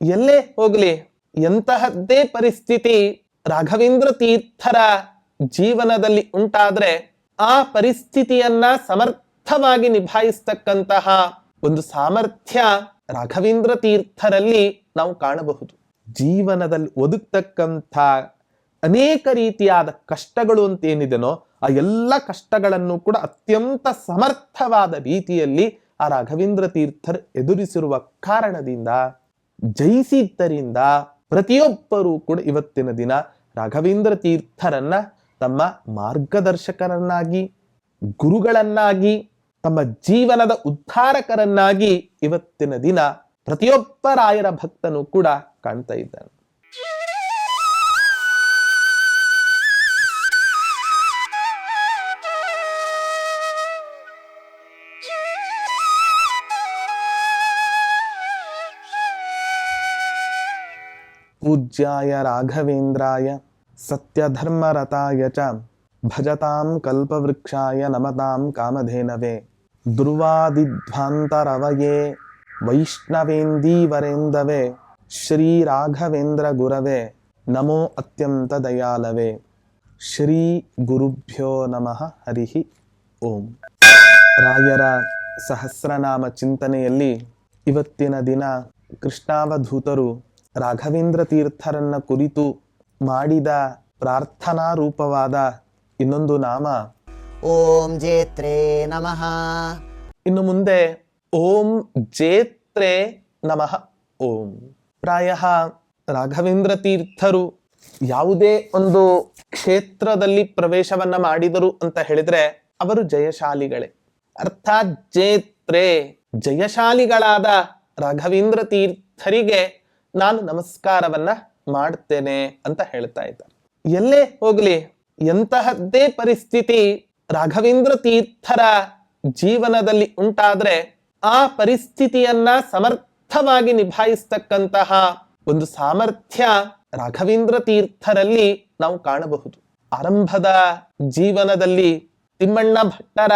ಎಲ್ಲೇ ಹೋಗ್ಲಿ, ಎಂತಹದ್ದೇ ಪರಿಸ್ಥಿತಿ ರಾಘವೇಂದ್ರ ತೀರ್ಥರ ಜೀವನದಲ್ಲಿ ಉಂಟಾದ್ರೆ ಆ ಪರಿಸ್ಥಿತಿಯನ್ನ ಸಮರ್ಥವಾಗಿ ನಿಭಾಯಿಸ್ತಕ್ಕಂತಹ ಒಂದು ಸಾಮರ್ಥ್ಯ ರಾಘವೇಂದ್ರ ತೀರ್ಥರಲ್ಲಿ ನಾವು ಕಾಣಬಹುದು. ಜೀವನದಲ್ಲಿ ಒದಗ್ತಕ್ಕಂಥ ಅನೇಕ ರೀತಿಯಾದ ಕಷ್ಟಗಳು ಅಂತ ಏನಿದೆನೋ ಆ ಎಲ್ಲ ಕಷ್ಟಗಳನ್ನು ಕೂಡ ಅತ್ಯಂತ ಸಮರ್ಥವಾದ ರೀತಿಯಲ್ಲಿ ಆ ರಾಘವೇಂದ್ರ ತೀರ್ಥರ್ ಎದುರಿಸಿರುವ ಕಾರಣದಿಂದ ಜಯಿಸಿದ್ದರಿಂದ ಪ್ರತಿಯೊಬ್ಬರೂ ಕೂಡ ಇವತ್ತಿನ ದಿನ ರಾಘವೇಂದ್ರ ತೀರ್ಥರನ್ನ ತಮ್ಮ ಮಾರ್ಗದರ್ಶಕರನ್ನಾಗಿ, ಗುರುಗಳನ್ನಾಗಿ, ತಮ್ಮ ಜೀವನದ ಉದ್ಧಾರಕರನ್ನಾಗಿ ಇವತ್ತಿನ ದಿನ ಪ್ರತಿಯೊಬ್ಬ ರಾಯರ ಭಕ್ತನು ಕೂಡ ಕಾಣ್ತಾ ಇದ್ದಾನೆ. ಪೂಜ್ಯಾಯ ರಾಘವೇಂದ್ರಾಯ ಸತ್ಯಧರ್ಮರತಾಯ ಚ ಭಜತಾಂ ಕಲ್ಪವೃಕ್ಷಾಯ ನಮತಾಂ ಕಾಮಧೇನವೇ. ದುರ್ವಾದಿಧ್ವಾಂತರವಯೇ ವೈಷ್ಣವೇಂದೀವರೇಂದವೇ ಶ್ರೀ ರಾಘವೇಂದ್ರ ಗುರವೇ ನಮೋ ಅತ್ಯಂತ ದಯಾಲವೇ. ಶ್ರೀ ಗುರುಭ್ಯೋ ನಮಃ ಹರಿ ಓಂ. ರಾಯರ ಸಹಸ್ರನಾಮ ಚಿಂತನೆಯಲ್ಲಿ ಇವತ್ತಿನ ದಿನ ಕೃಷ್ಣಾವಧೂತರು ರಾಘವೇಂದ್ರ ತೀರ್ಥರನ್ನ ಕುರಿತು ಮಾಡಿದ ಪ್ರಾರ್ಥನಾ ರೂಪವಾದ ಇನ್ನೊಂದು ನಾಮ. ಓಂ ಜೇತ್ರೆ ನಮಃ. ಇನ್ನು ಮುಂದೆ ಓಂ ಜೇತ್ರೆ ನಮಃ. ಓಂ. ಪ್ರಾಯ ರಾಘವೇಂದ್ರ ತೀರ್ಥರು ಯಾವುದೇ ಒಂದು ಕ್ಷೇತ್ರದಲ್ಲಿ ಪ್ರವೇಶವನ್ನ ಮಾಡಿದರು ಅಂತ ಹೇಳಿದ್ರೆ ಅವರು ಜಯಶಾಲಿಗಳೇ. ಅರ್ಥಾತ್ ಜೇತ್ರೆ ಜಯಶಾಲಿಗಳಾದ ರಾಘವೇಂದ್ರ ತೀರ್ಥರಿಗೆ ನಾನು ನಮಸ್ಕಾರವನ್ನ ಮಾಡ್ತೇನೆ ಅಂತ ಹೇಳ್ತಾ ಇದ್ದಾರೆ ಎಲ್ಲೇ ಹೋಗ್ಲಿ, ಎಂತಹದ್ದೇ ಪರಿಸ್ಥಿತಿ ರಾಘವೇಂದ್ರ ತೀರ್ಥರ ಜೀವನದಲ್ಲಿ ಉಂಟಾದ್ರೆ ಆ ಪರಿಸ್ಥಿತಿಯನ್ನ ಸಮರ್ಥವಾಗಿ ನಿಭಾಯಿಸ್ತಕ್ಕಂತಹ ಒಂದು ಸಾಮರ್ಥ್ಯ ರಾಘವೇಂದ್ರ ತೀರ್ಥರಲ್ಲಿ ನಾವು ಕಾಣಬಹುದು. ಆರಂಭದ ಜೀವನದಲ್ಲಿ ತಿಮ್ಮಣ್ಣ ಭಟ್ಟರ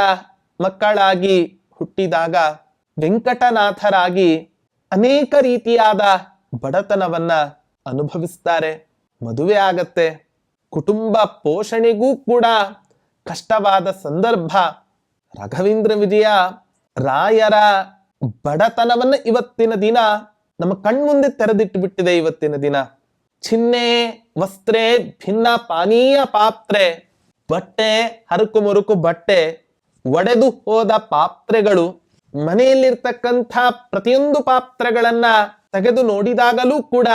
ಮಕ್ಕಳಾಗಿ ಹುಟ್ಟಿದಾಗ ವೆಂಕಟನಾಥರಾಗಿ ಅನೇಕ ರೀತಿಯಾದ ಬಡತನವನ್ನ ಅನುಭವಿಸ್ತಾರೆ, ಮದುವೆ ಆಗತ್ತೆ, ಕುಟುಂಬ ಪೋಷಣೆಗೂ ಕೂಡ ಕಷ್ಟವಾದ ಸಂದರ್ಭ. ರಾಘವೇಂದ್ರ ವಿಜಯ, ರಾಯರ ಬಡತನವನ್ನ ಇವತ್ತಿನ ದಿನ ನಮ್ಮ ಕಣ್ಮುಂದೆ ತೆರೆದಿಟ್ಟು ಬಿಟ್ಟಿದೆ ಇವತ್ತಿನ ದಿನ. ಚಿನ್ನೆ, ವಸ್ತ್ರೆ, ಭಿನ್ನ ಪಾನೀಯ ಪಾತ್ರೆ, ಬಟ್ಟೆ, ಹರಕು ಮುರುಕು ಬಟ್ಟೆ, ಒಡೆದು ಹೋದ ಪಾತ್ರೆಗಳು, ಮನೆಯಲ್ಲಿರ್ತಕ್ಕಂಥ ಪ್ರತಿಯೊಂದು ಪಾತ್ರೆಗಳನ್ನ ತೆಗೆದು ನೋಡಿದಾಗಲೂ ಕೂಡ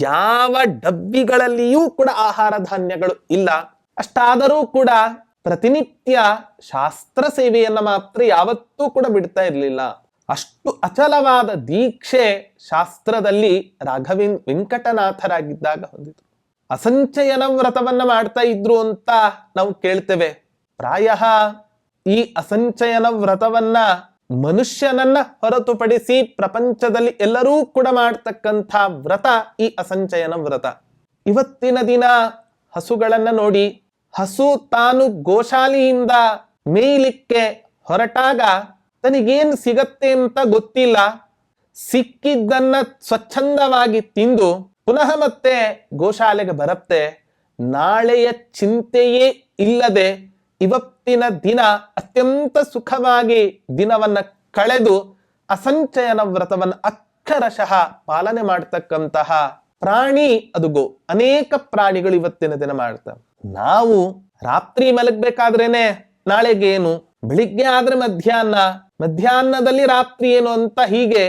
ಯಾವ ಡಬ್ಬಿಗಳಲ್ಲಿಯೂ ಕೂಡ ಆಹಾರ ಧಾನ್ಯಗಳು ಇಲ್ಲ. ಅಷ್ಟಾದರೂ ಕೂಡ ಪ್ರತಿನಿತ್ಯ ಶಾಸ್ತ್ರ ಸೇವೆಯನ್ನ ಮಾತ್ರ ಯಾವತ್ತೂ ಕೂಡ ಬಿಡ್ತಾ ಇರಲಿಲ್ಲ. ಅಷ್ಟು ಅಚಲವಾದ ದೀಕ್ಷೆ ಶಾಸ್ತ್ರದಲ್ಲಿ ರಾಘವೇನ್ ವೆಂಕಟನಾಥರಾಗಿದ್ದಾಗ ಹೊಂದಿದ್ರು ಅಸಂಚಯನ ವ್ರತವನ್ನ ಮಾಡ್ತಾ ಇದ್ರು ಅಂತ ನಾವು ಕೇಳ್ತೇವೆ. ಪ್ರಾಯ ಈ ಅಸಂಚಯನ ವ್ರತವನ್ನ ಮನುಷ್ಯನನ್ನ ಹೊರತುಪಡಿಸಿ ಪ್ರಪಂಚದಲ್ಲಿ ಎಲ್ಲರೂ ಕೂಡ ಮಾಡ್ತಕ್ಕಂಥ ವ್ರತ ಈ ಅಸಂಚಯನ ವ್ರತ. ಇವತ್ತಿನ ದಿನ ಹಸುಗಳನ್ನ ನೋಡಿ, ಹಸು ತಾನು ಗೋಶಾಲೆಯಿಂದ ಮೇಯ್ಲಿಕ್ಕೆ ಹೊರಟಾಗ ತನಗೇನು ಸಿಗತ್ತೆ ಅಂತ ಗೊತ್ತಿಲ್ಲ. ಸಿಕ್ಕಿದ್ದನ್ನ ಸ್ವಚ್ಛಂದವಾಗಿ ತಿಂದು ಪುನಃ ಮತ್ತೆ ಗೋಶಾಲೆಗೆ ಬರುತ್ತೆ. ನಾಳೆಯ ಚಿಂತೆಯೇ ಇಲ್ಲದೆ ಇವತ್ತಿನ ದಿನ ಅತ್ಯಂತ ಸುಖವಾಗಿ ದಿನವನ್ನ ಕಳೆದು ಅಸಂಚಯನ ವ್ರತವನ್ನ ಅಕ್ಷರಶಃ ಪಾಲನೆ ಮಾಡ್ತಕ್ಕಂತಹ ಪ್ರಾಣಿ ಅದು ಗೋ ಅನೇಕ ಪ್ರಾಣಿಗಳು ಇವತ್ತಿನ ದಿನ ಮಾಡ್ತವೆ. ನಾವು ರಾತ್ರಿ ಮಲಗ್ಬೇಕಾದ್ರೇನೆ ನಾಳೆಗೇನು? ಬೆಳಿಗ್ಗೆ ಆದ್ರೆ ಮಧ್ಯಾಹ್ನ. ಮಧ್ಯಾಹ್ನದಲ್ಲಿ ರಾತ್ರಿ ಏನು ಅಂತ ಹೀಗೆ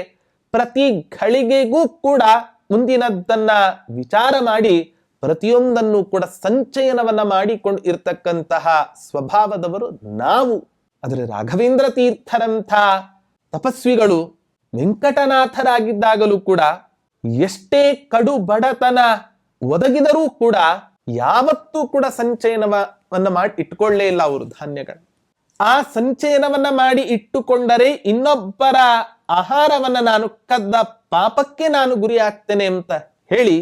ಪ್ರತಿ ಘಳಿಗೆಗೂ ಕೂಡ ಮುಂದಿನದ್ದನ್ನ ವಿಚಾರ ಮಾಡಿ ಪ್ರತಿಯೊಂದನ್ನು ಕೂಡ ಸಂಚಯನವನ್ನ ಮಾಡಿಕೊಂಡು ಇರ್ತಕ್ಕಂತಹ ಸ್ವಭಾವದವರು ನಾವು. ಆದರೆ ರಾಘವೇಂದ್ರ ತೀರ್ಥರಂಥ ತಪಸ್ವಿಗಳು ವೆಂಕಟನಾಥರಾಗಿದ್ದಾಗಲೂ ಕೂಡ ಎಷ್ಟೇ ಕಡು ಬಡತನ ಒದಗಿದರೂ ಕೂಡ ಯಾವತ್ತೂ ಕೂಡ ಸಂಚಯನವನ್ನ ಮಾಡಿ ಇಟ್ಕೊಳ್ಳೇ ಇಲ್ಲ ಅವರು ಧಾನ್ಯಗಳು. ಆ ಸಂಚಯನವನ್ನ ಮಾಡಿ ಇಟ್ಟುಕೊಂಡರೆ ಇನ್ನೊಬ್ಬರ ಆಹಾರವನ್ನ ನಾನು ಕದ್ದ ಪಾಪಕ್ಕೆ ನಾನು ಗುರಿ ಆಗ್ತೇನೆ ಅಂತ ಹೇಳಿ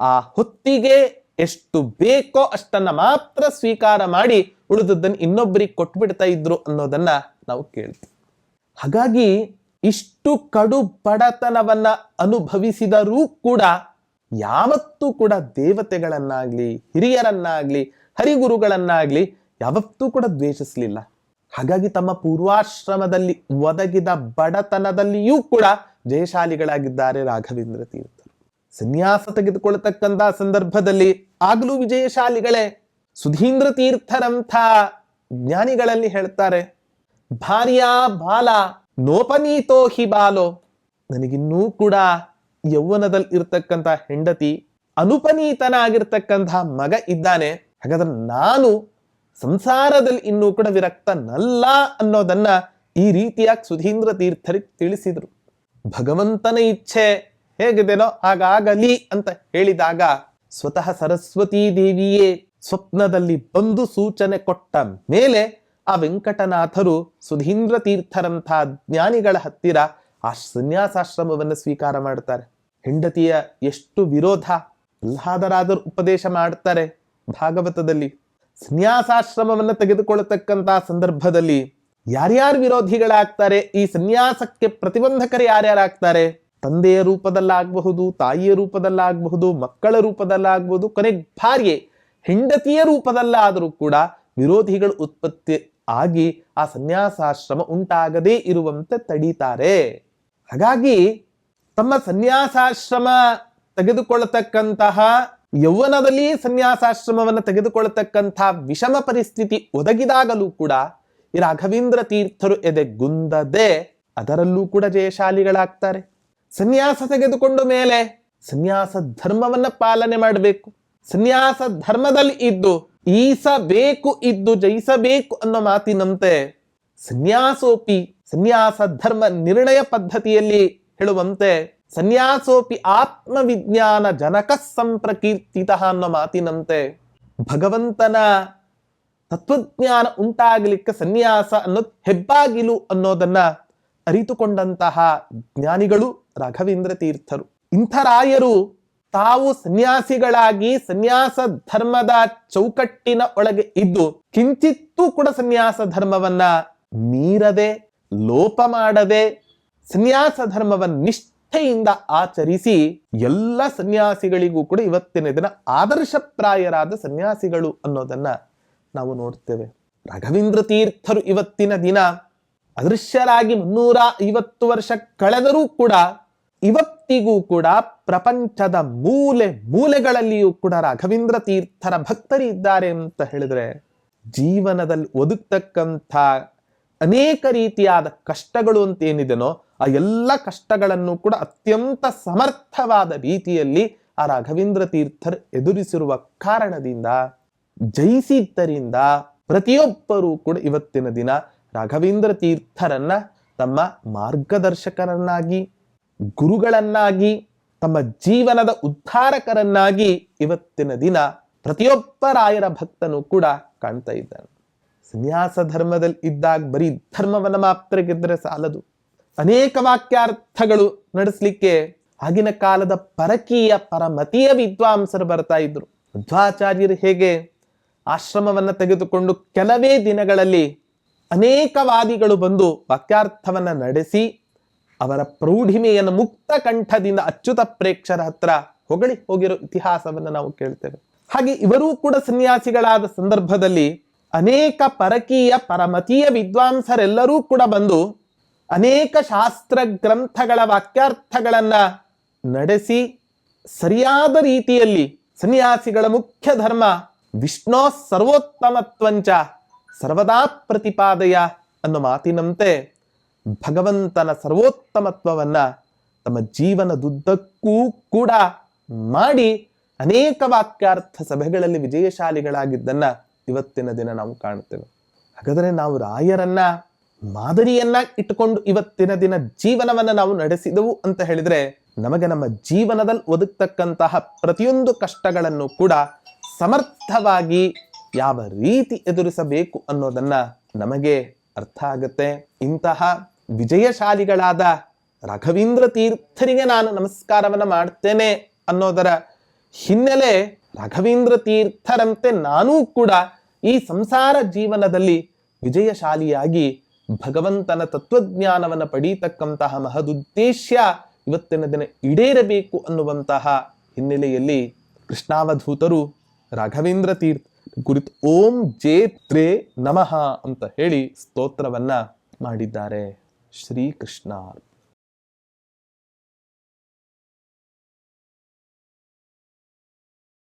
ಆ ಹೊತ್ತಿಗೆ ಎಷ್ಟು ಬೇಕೋ ಅಷ್ಟನ್ನ ಮಾತ್ರ ಸ್ವೀಕಾರ ಮಾಡಿ ಉಳಿದದ್ದನ್ನು ಇನ್ನೊಬ್ಬರಿಗೆ ಕೊಟ್ಬಿಡ್ತಾ ಇದ್ರು ಅನ್ನೋದನ್ನ ನಾವು ಕೇಳ್ತೀವಿ. ಹಾಗಾಗಿ ಇಷ್ಟು ಕಡು ಬಡತನವನ್ನ ಅನುಭವಿಸಿದರೂ ಕೂಡ ಯಾವತ್ತೂ ಕೂಡ ದೇವತೆಗಳನ್ನಾಗ್ಲಿ, ಹಿರಿಯರನ್ನಾಗ್ಲಿ, ಹರಿಗುರುಗಳನ್ನಾಗ್ಲಿ ಯಾವತ್ತೂ ಕೂಡ ದ್ವೇಷಿಸಲಿಲ್ಲ. ಹಾಗಾಗಿ ತಮ್ಮ ಪೂರ್ವಾಶ್ರಮದಲ್ಲಿ ಒದಗಿದ ಬಡತನದಲ್ಲಿಯೂ ಕೂಡ ಜಯಶಾಲಿಗಳಾಗಿದ್ದಾರೆ ರಾಘವೇಂದ್ರ ತೀರ್ಥರು ಸನ್ಯಾಸ ತೆಗೆದುಕೊಳ್ಳತಕ್ಕಂತ ಸಂದರ್ಭದಲ್ಲಿ ಆಗಲೂ ವಿಜಯಶಾಲಿಗಳೇ ಸುಧೀಂದ್ರ ತೀರ್ಥರಂಥ ಜ್ಞಾನಿಗಳಲ್ಲಿ ಹೇಳ್ತಾರೆ, ಭಾರ್ಯಾ ಬಾಲ ನೋಪನೀತೋ ಹಿ ಬಾಲೋ. ನನಗಿನ್ನೂ ಕೂಡ ಯೌವನದಲ್ಲಿ ಇರ್ತಕ್ಕಂಥ ಹೆಂಡತಿ, ಅನುಪನೀತನಾಗಿರ್ತಕ್ಕಂಥ ಮಗ ಇದ್ದಾನೆ. ಹಾಗಾದ್ರೆ ನಾನು ಸಂಸಾರದಲ್ಲಿ ಇನ್ನೂ ಕೂಡ ವಿರಕ್ತನಲ್ಲ ಅನ್ನೋದನ್ನ ಈ ರೀತಿಯಾಗಿ ಸುಧೀಂದ್ರ ತೀರ್ಥರಿಗೆ ತಿಳಿಸಿದರು. ಭಗವಂತನ ಇಚ್ಛೆ ಹೇಗಿದೆನೋ ಹಾಗಾಗಲಿ ಅಂತ ಹೇಳಿದಾಗ ಸ್ವತಃ ಸರಸ್ವತೀ ದೇವಿಯೇ ಸ್ವಪ್ನದಲ್ಲಿ ಬಂದು ಸೂಚನೆ ಕೊಟ್ಟ ಮೇಲೆ ಆ ವೆಂಕಟನಾಥರು ಸುಧೀಂದ್ರ ತೀರ್ಥರಂಥ ಜ್ಞಾನಿಗಳ ಹತ್ತಿರ ಆ ಸನ್ಯಾಸಾಶ್ರಮವನ್ನು ಸ್ವೀಕಾರ ಮಾಡ್ತಾರೆ. ಹೆಂಡತಿಯ ಎಷ್ಟು ವಿರೋಧ, ಪ್ರಹ್ಲಾದರಾದರು ಉಪದೇಶ ಮಾಡ್ತಾರೆ ಭಾಗವತದಲ್ಲಿ. ಸನ್ಯಾಸಾಶ್ರಮವನ್ನು ತೆಗೆದುಕೊಳ್ಳತಕ್ಕಂತಹ ಸಂದರ್ಭದಲ್ಲಿ ಯಾರ್ಯಾರು ವಿರೋಧಿಗಳಾಗ್ತಾರೆ, ಈ ಸನ್ಯಾಸಕ್ಕೆ ಪ್ರತಿಬಂಧಕರು ಯಾರ್ಯಾರಾಗ್ತಾರೆ? ತಂದೆಯ ರೂಪದಲ್ಲಾಗಬಹುದು, ತಾಯಿಯ ರೂಪದಲ್ಲಾಗಬಹುದು, ಮಕ್ಕಳ ರೂಪದಲ್ಲಾಗಬಹುದು, ಕೊನೆಗೆ ಭಾರ್ಯೆ ಹೆಂಡತಿಯ ರೂಪದಲ್ಲಾದರೂ ಕೂಡ ವಿರೋಧಿಗಳು ಉತ್ಪತ್ತಿ ಆಗಿ ಆ ಸನ್ಯಾಸಾಶ್ರಮ ಉಂಟಾಗದೇ ಇರುವಂತೆ ತಡೀತಾರೆ. ಹಾಗಾಗಿ ತಮ್ಮ ಸನ್ಯಾಸಾಶ್ರಮ ತೆಗೆದುಕೊಳ್ಳತಕ್ಕಂತಹ ಯೌವನದಲ್ಲಿ ಸನ್ಯಾಸಾಶ್ರಮವನ್ನು ತೆಗೆದುಕೊಳ್ಳತಕ್ಕಂತಹ ವಿಷಮ ಪರಿಸ್ಥಿತಿ ಒದಗಿದಾಗಲೂ ಕೂಡ ಈ ರಾಘವೇಂದ್ರ ತೀರ್ಥರು ಎದೆಗುಂದದೆ ಅದರಲ್ಲೂ ಕೂಡ ಜಯಶಾಲಿಗಳಾಗ್ತಾರೆ. ಸನ್ಯಾಸ ತೆಗೆದುಕೊಂಡ ಮೇಲೆ ಸನ್ಯಾಸ ಧರ್ಮವನ್ನ ಪಾಲನೆ ಮಾಡಬೇಕು. ಸನ್ಯಾಸ ಧರ್ಮದಲ್ಲಿ ಇದ್ದು ಈಸಬೇಕು ಇದ್ದು ಜಯಿಸಬೇಕು ಅನ್ನೋ ಮಾತಿನಂತೆ ಸನ್ಯಾಸೋಪಿ ಸನ್ಯಾಸ ಧರ್ಮ ನಿರ್ಣಯ ಪದ್ಧತಿಯಲ್ಲಿ ಹೇಳುವಂತೆ ಸನ್ಯಾಸೋಪಿ ಆತ್ಮವಿಜ್ಞಾನ ಜನಕ ಸಂಪ್ರಕೀರ್ತಿತ ಅನ್ನೋ ಮಾತಿನಂತೆ ಭಗವಂತನ ತತ್ವಜ್ಞಾನ ಉಂಟಾಗಲಿಕ್ಕೆ ಸನ್ಯಾಸ ಅನ್ನೋದು ಹೆಬ್ಬಾಗಿಲು ಅನ್ನೋದನ್ನ ಅರಿತುಕೊಂಡಂತಹ ಜ್ಞಾನಿಗಳು ರಾಘವೇಂದ್ರ ತೀರ್ಥರು ಇಂಥ ರಾಯರು ತಾವು ಸನ್ಯಾಸಿಗಳಾಗಿ ಸನ್ಯಾಸ ಧರ್ಮದ ಚೌಕಟ್ಟಿನ ಒಳಗೆ ಇದ್ದು ಕಿಂಚಿತ್ತೂ ಕೂಡ ಸನ್ಯಾಸ ಧರ್ಮವನ್ನ ಮೀರದೆ, ಲೋಪ ಮಾಡದೆ, ಸನ್ಯಾಸ ಧರ್ಮವನ್ನು ನಿಷ್ಠೆಯಿಂದ ಆಚರಿಸಿ ಎಲ್ಲ ಸನ್ಯಾಸಿಗಳಿಗೂ ಕೂಡ ಇವತ್ತಿನ ದಿನ ಆದರ್ಶಪ್ರಾಯರಾದ ಸನ್ಯಾಸಿಗಳು ಅನ್ನೋದನ್ನ ನಾವು ನೋಡ್ತೇವೆ. ರಾಘವೇಂದ್ರ ತೀರ್ಥರು ಇವತ್ತಿನ ದಿನ ಅದೃಶ್ಯರಾಗಿ ಮುನ್ನೂರ ಐವತ್ತು ವರ್ಷ ಕಳೆದರೂ ಕೂಡ ಇವತ್ತಿಗೂ ಕೂಡ ಪ್ರಪಂಚದ ಮೂಲೆ ಮೂಲೆಗಳಲ್ಲಿಯೂ ಕೂಡ ರಾಘವೇಂದ್ರ ತೀರ್ಥರ ಭಕ್ತರಿದ್ದಾರೆ ಅಂತ ಹೇಳಿದ್ರೆ ಜೀವನದಲ್ಲಿ ಒದಗ್ತಕ್ಕಂಥ ಅನೇಕ ರೀತಿಯಾದ ಕಷ್ಟಗಳು ಅಂತ ಏನಿದೆನೋ ಆ ಎಲ್ಲ ಕಷ್ಟಗಳನ್ನು ಕೂಡ ಅತ್ಯಂತ ಸಮರ್ಥವಾದ ರೀತಿಯಲ್ಲಿ ಆ ರಾಘವೇಂದ್ರ ತೀರ್ಥರು ಎದುರಿಸಿರುವ ಕಾರಣದಿಂದ, ಜಯಿಸಿದ್ದರಿಂದ ಪ್ರತಿಯೊಬ್ಬರೂ ಕೂಡ ಇವತ್ತಿನ ದಿನ ರಾಘವೇಂದ್ರ ತೀರ್ಥರನ್ನ ತಮ್ಮ ಮಾರ್ಗದರ್ಶಕರನ್ನಾಗಿ ಗುರುಗಳನ್ನಾಗಿ, ತಮ್ಮ ಜೀವನದ ಉದ್ಧಾರಕರನ್ನಾಗಿ ಇವತ್ತಿನ ದಿನ ಪ್ರತಿಯೊಬ್ಬ ರಾಯರ ಭಕ್ತನು ಕೂಡ ಕಾಣ್ತಾ ಇದ್ದಾನೆ. ಸನ್ಯಾಸ ಧರ್ಮದಲ್ಲಿ ಇದ್ದಾಗ ಬರೀ ಧರ್ಮವನ್ನ ಮಾತ್ರ ಗೆದ್ದರೆ ಸಾಲದು. ಅನೇಕ ವಾಕ್ಯಾರ್ಥಗಳು ನಡೆಸಲಿಕ್ಕೆ ಆಗಿನ ಕಾಲದ ಪರಕೀಯ ಪರಮತೀಯ ವಿದ್ವಾಂಸರು ಬರ್ತಾ ಇದ್ರು. ಮಧ್ವಾಚಾರ್ಯರು ಹೇಗೆ ಆಶ್ರಮವನ್ನ ತೆಗೆದುಕೊಂಡು ಕೆಲವೇ ದಿನಗಳಲ್ಲಿ ಅನೇಕ ವಾದಿಗಳು ಬಂದು ವಾಕ್ಯಾರ್ಥವನ್ನ ನಡೆಸಿ ಅವರ ಪ್ರೌಢಿಮೆಯನ್ನು ಮುಕ್ತ ಕಂಠದಿಂದ ಅಚ್ಯುತ ಪ್ರೇಕ್ಷರ ಹತ್ರ ಹೊಗಳಿ ಹೋಗಿರೋ ಇತಿಹಾಸವನ್ನು ನಾವು ಕೇಳ್ತೇವೆ. ಹಾಗೆ ಇವರೂ ಕೂಡ ಸನ್ಯಾಸಿಗಳಾದ ಸಂದರ್ಭದಲ್ಲಿ ಅನೇಕ ಪರಕೀಯ ಪರಮತೀಯ ವಿದ್ವಾಂಸರೆಲ್ಲರೂ ಕೂಡ ಬಂದು ಅನೇಕ ಶಾಸ್ತ್ರ ಗ್ರಂಥಗಳ ವಾಕ್ಯಾರ್ಥಗಳನ್ನ ನಡೆಸಿ ಸರಿಯಾದ ರೀತಿಯಲ್ಲಿ ಸನ್ಯಾಸಿಗಳ ಮುಖ್ಯ ಧರ್ಮ ವಿಷ್ಣೋ ಸರ್ವೋತ್ತಮತ್ವಂಚ ಸರ್ವದಾ ಪ್ರತಿಪಾದಯ ಅನ್ನೋ ಮಾತಿನಂತೆ ಭಗವಂತನ ಸರ್ವೋತ್ತಮತ್ವವನ್ನು ತಮ್ಮ ಜೀವನದುದ್ದಕ್ಕೂ ಕೂಡ ಮಾಡಿ ಅನೇಕ ವಾಕ್ಯಾರ್ಥ ಸಭೆಗಳಲ್ಲಿ ವಿಜಯಶಾಲಿಗಳಾಗಿದ್ದನ್ನ ಇವತ್ತಿನ ದಿನ ನಾವು ಕಾಣುತ್ತೇವೆ. ಹಾಗಾದರೆ ನಾವು ರಾಯರನ್ನ, ಮಾದರಿಯನ್ನ ಇಟ್ಟುಕೊಂಡು ಇವತ್ತಿನ ದಿನ ಜೀವನವನ್ನ ನಾವು ನಡೆಸಿದೆವು ಅಂತ ಹೇಳಿದ್ರೆ ನಮಗೆ ನಮ್ಮ ಜೀವನದಲ್ಲಿ ಒದಗ್ತಕ್ಕಂತಹ ಪ್ರತಿಯೊಂದು ಕಷ್ಟಗಳನ್ನು ಕೂಡ ಸಮರ್ಥವಾಗಿ ಯಾವ ರೀತಿ ಎದುರಿಸಬೇಕು ಅನ್ನೋದನ್ನ ನಮಗೆ ಅರ್ಥ ಆಗುತ್ತೆ. ಇಂತಹ ವಿಜಯಶಾಲಿಗಳಾದ ರಾಘವೇಂದ್ರ ತೀರ್ಥರಿಗೆ ನಾನು ನಮಸ್ಕಾರವನ್ನು ಮಾಡ್ತೇನೆ ಅನ್ನೋದರ ಹಿನ್ನೆಲೆ ರಾಘವೇಂದ್ರ ತೀರ್ಥರಂತೆ ನಾನೂ ಕೂಡ ಈ ಸಂಸಾರ ಜೀವನದಲ್ಲಿ ವಿಜಯಶಾಲಿಯಾಗಿ ಭಗವಂತನ ತತ್ವಜ್ಞಾನವನ್ನು ಪಡೀತಕ್ಕಂತಹ ಮಹದುದ್ದೇಶ ಇವತ್ತಿನ ದಿನ ಈಡೇರಬೇಕು ಅನ್ನುವಂತಹ ಹಿನ್ನೆಲೆಯಲ್ಲಿ ಕೃಷ್ಣಾವಧೂತರು ರಾಘವೇಂದ್ರ ತೀರ್ಥ ಕುರಿತು ಓಂ ಜೇ ಜೇತ್ರೇ ನಮಃ ಅಂತ ಹೇಳಿ ಸ್ತೋತ್ರವನ್ನ ಮಾಡಿದ್ದಾರೆ. श्री कृष्णार्पण।